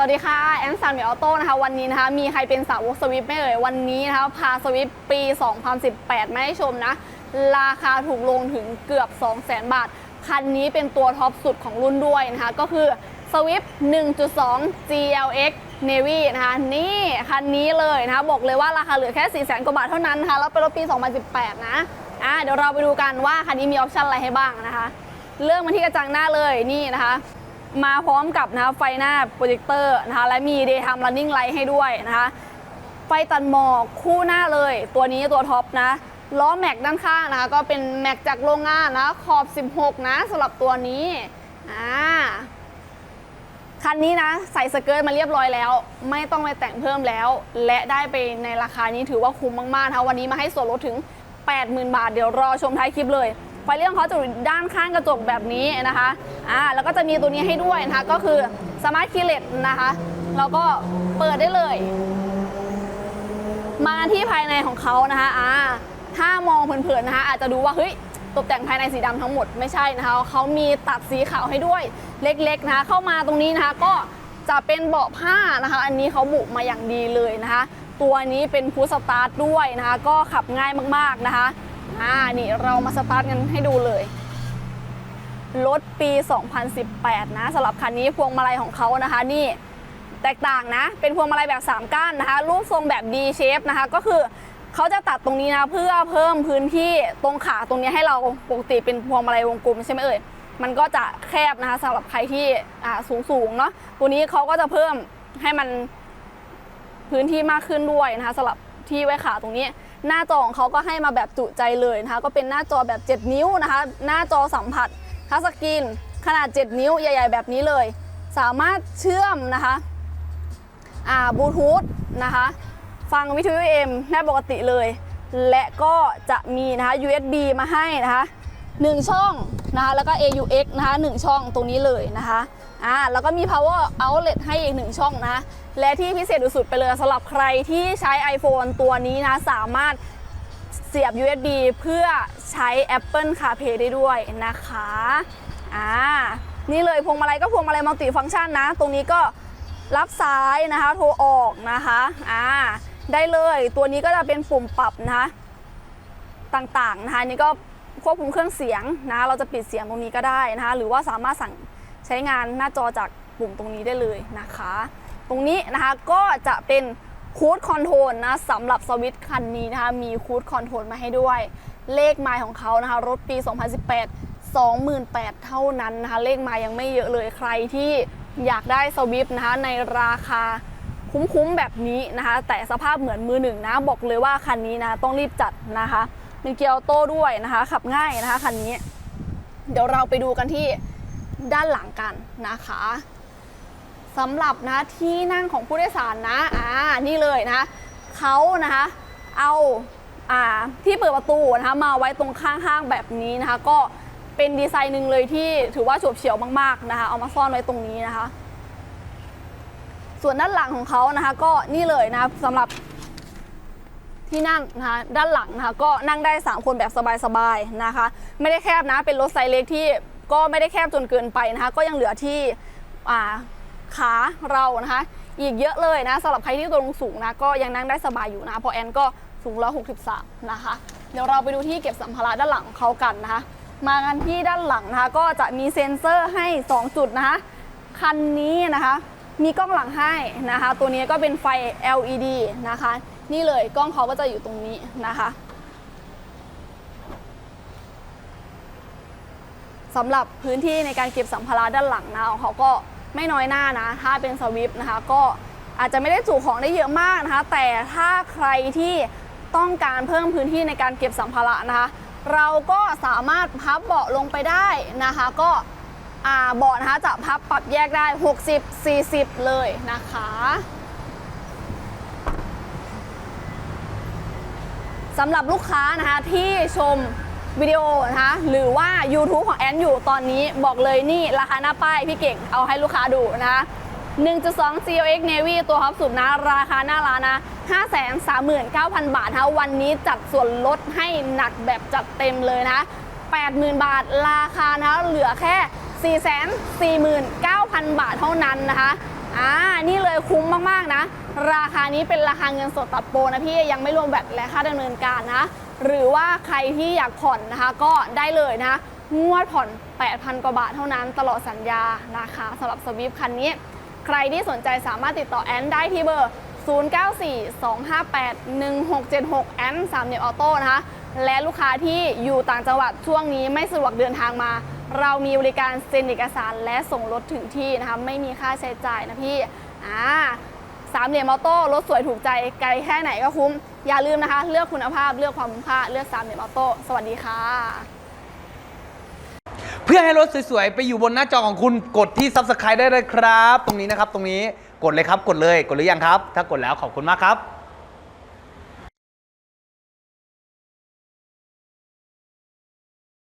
สวัสดีค่ะ แอมซันเมียออโต้นะคะ วันนี้นะคะ มีใครเป็นสาวกสวิฟไม่เอ่ย วันนี้นะคะ พาสวิฟปี 2018 มาให้ชมนะ ราคาถูกลงถึงเกือบ 200,000 บาท คันนี้เป็นตัวท็อปสุดของรุ่นด้วยนะคะ ก็คือสวิฟ1.2 GLX Navy นะคะ นี่คันนี้เลยนะคะ บอกเลยว่าราคาเหลือแค่ 400,000 กว่าบาทเท่านั้นนะคะแล้วเป็นรถปี 2018 นะ อะเดี๋ยวเราไปดูกันว่าคันนี้มีออปชั่นอะไรให้บ้างนะคะ เรื่องมาที่กระจังหน้าเลยนี่นะคะ มาพร้อมกับนะคะไฟหน้าโปรเจคเตอร์นะคะและมี Daytime Running Light ให้ด้วยนะคะไฟตัดหมอกคู่หน้าเลย ตัวนี้ตัวท็อปนะล้อแม็กด้านข้างนะคะก็เป็นแม็กจากโรงงานนะขอบ 16 นะสำหรับตัวนี้อ่าคันนี้นะใส่สเกิร์ตมาเรียบร้อยแล้ว ไม่ต้องไปแต่งเพิ่มแล้ว และได้ไปในราคานี้ถือว่าคุ้มมากๆนะคะวันนี้มาให้ส่วนลดถึง 80,000 บาท เดี๋ยวรอชมท้ายคลิปเลย ไฟเลี้ยงเขาจะอยู่ด้านข้างกระจกแบบนี้นะคะอ่าแล้วก็จะมีตัวนี้ให้ด้วยนะคะ ก็คือสมาร์ทคีเลตนะคะแล้วก็เปิดได้เลย มาที่ภายในของเขานะคะอ่าถ้ามองเผินๆนะคะ อาจจะดูว่าเฮ้ยตกแต่งภายในสีดำทั้งหมดไม่ใช่นะคะเขามีตัดสีขาวให้ด้วยเล็กๆนะคะเข้ามาตรงนี้นะคะก็จะเป็นเบาะผ้านะคะ อันนี้เขาบุมาอย่างดีเลยนะคะ ตัวนี้เป็นพุสตาร์ทด้วยนะคะ ก็ขับง่ายมากๆนะคะ อ่า นี่เรามาสตาร์ทกันให้ดูเลย รถปี 2018 นะสำหรับคันนี้พวงมาลัยของเขานะคะ นี่แตกต่างนะ เป็นพวงมาลัยแบบ 3 ก้านนะคะ รูปทรงแบบ D shape นะคะ ก็คือเขาจะตัดตรงนี้นะ เพื่อเพิ่มพื้นที่ตรงขาตรงนี้ให้เราปกติเป็นพวงมาลัยวงกลมใช่ไหมเอ่ย มันก็จะแคบนะคะสำหรับใครที่สูงสูงเนาะ ตัวนี้เขาก็จะเพิ่มให้มันพื้นที่มากขึ้นด้วยนะคะสำหรับที่ไว้ขาตรงนี้ หน้าจอของเขาก็ให้มาแบบจุใจเลยนะคะก็เป็นหน้าจอแบบ 7 นิ้วนะคะ หน้าจอสัมผัสทัชสกรีนขนาด 7 นิ้วใหญ่ ๆ แบบนี้เลย สามารถเชื่อมนะคะอ่าบลูทูธนะคะฟังวิทยุ AM ได้ปกติเลย และก็จะมีนะคะ USB มาให้นะคะ 1 ช่อง นะคะแล้วก็ AUX นะคะ1ช่องตรงนี้เลยนะคะอ่าแล้วก็มี power outlet ให้อีก 1 ช่องนะะและที่พิเศษสุดๆไปเลยสำหรับใครที่ใช้ iPhone ตัวนี้นะ สามารถเสียบ USB เพื่อใช้ Apple CarPlay ได้ด้วยนะคะอ่านี่เลยพวงมาลัยก็พวงมาลัยมัลติฟังก์ชันนะ ตรงนี้ก็รับซ้ายนะคะโทรออกนะคะอ่าได้เลยตัวนี้ก็จะเป็นปุ่มปรับนะคะต่างๆนะคะนี่ก็ ควบคุมเครื่องเสียงนะเราจะปิดเสียงตรงนี้ก็ได้นะคะ หรือว่าสามารถสั่งใช้งานหน้าจอจากปุ่มตรงนี้ได้เลยนะคะ ตรงนี้นะคะก็จะเป็นคูดคอนโทรลนะสำหรับสวิตช์คันนี้นะคะ มีคูดคอนโทรลมาให้ด้วย เลขไมล์ของเขานะคะ รถปี 2018 28,000 เท่านั้นนะคะ เลขไมล์ยังไม่เยอะเลยใครที่อยากได้สวิฟนะคะในราคาคุ้มๆแบบนี้นะคะ แต่สภาพเหมือนมือหนึ่งนะ บอกเลยว่าคันนี้นะต้องรีบจัดนะคะ เป็นเกียร์ออโต้ด้วยนะคะ ขับง่ายนะคะคันนี้ เดี๋ยวเราไปดูกันที่ด้านหลังกันนะคะสำหรับนะที่นั่งของผู้โดยสารนะอ่านี่เลยนะเขานะคะเอาอ่าที่เปิดประตูนะคะมาไว้ตรงข้างๆแบบนี้นะคะ ก็เป็นดีไซน์หนึ่งเลยที่ถือว่าฉบเฉี่ยวมากๆนะคะ เอามาซ่อนไว้ตรงนี้นะคะ ส่วนด้านหลังของเขานะคะ ก็นี่เลยนะสำหรับ ที่นั่งนะคะด้านหลังนะคะก็นั่งได้ 3 คนแบบสบายๆนะคะ ไม่ได้แคบนะเป็นรถไซส์เล็กที่ก็ไม่ได้แคบจนเกินไปนะคะก็ยังเหลือที่ขาเรานะคะ อีกเยอะเลยนะสำหรับใครที่ตัวสูงนะก็ยังนั่งได้สบายอยู่นะเพราะแอนก็สูง163นะคะ เดี๋ยวเราไปดูที่เก็บสัมภาระด้านหลังของเขากันนะคะ มากันที่ด้านหลังนะคะก็จะมีเซ็นเซอร์ให้ 2 จุดนะคะคันนี้นะคะ มีกล้องหลังให้นะคะ ตัวนี้ก็เป็นไฟ LED นะคะ นี่เลยกล้องเขาก็จะอยู่ตรงนี้นะคะสำหรับพื้นที่ในการเก็บสัมภาระด้านหลังนะของเขาก็ไม่น้อยหน้านะ ถ้าเป็นสวิฟนะคะ ก็อาจจะไม่ได้จุของได้เยอะมากนะคะ แต่ถ้าใครที่ต้องการเพิ่มพื้นที่ในการเก็บสัมภาระนะคะ เราก็สามารถพับเบาะลงไปได้นะคะ ก็ เบาะนะคะจะพับปรับแยกได้ 60 40 เลยนะคะ สำหรับลูกค้านะคะที่ชมวิดีโอนะคะหรือว่า YouTube ของแอนอยู่ตอนนี้บอกเลยนี่ราคาหน้าป้ายพี่เก่งเอาให้ลูกค้าดูนะคะ1.2 CLX Navy ตัวท็อปสุดนะ ราคาหน้าร้านนะ 539,000 บาทนะวันนี้จัดส่วนลดให้หนักแบบจัดเต็มเลยนะ 80,000 บาทราคานะเหลือแค่ 449,000 บาทเท่านั้นนะคะอ่านี่เลยคุ้มมากๆนะ ราคานี้เป็นราคาเงินสดตัดโปรนะพี่ยังไม่รวมแบตและค่าดำเนินการนะ หรือว่าใครที่อยากผ่อนนะคะก็ได้เลยนะงวดผ่อน 8,000 กว่าบาทเท่านั้นตลอดสัญญานะคะสำหรับสวิฟคันนี้ ใครที่สนใจสามารถติดต่อแอนได้ที่เบอร์ 0942581676 แอนสามเหลี่ยออโต้นะคะ และลูกค้าที่อยู่ต่างจังหวัดช่วงนี้ไม่สะดวกเดินทางมา เรามีบริการเซ็นเอกสารและส่งรถถึงที่นะคะ ไม่มีค่าใช้จ่ายนะพี่อ่าสามเหลี่ยมออโต้รถสวยถูกใจไกลแค่ไหนก็คุ้ม อย่าลืมนะคะ เลือกคุณภาพเลือกความคุ้มค่าเลือกสามเหลี่ยมออโต้สวัสดีค่ะ เพื่อให้รถสวยๆ ไปอยู่บนหน้าจอของคุณกดที่ Subscribe ได้เลยครับ ตรงนี้นะครับ ตรงนี้กดเลยครับ กดเลย กดหรือยังครับ ถ้ากดแล้วขอบคุณมากครับ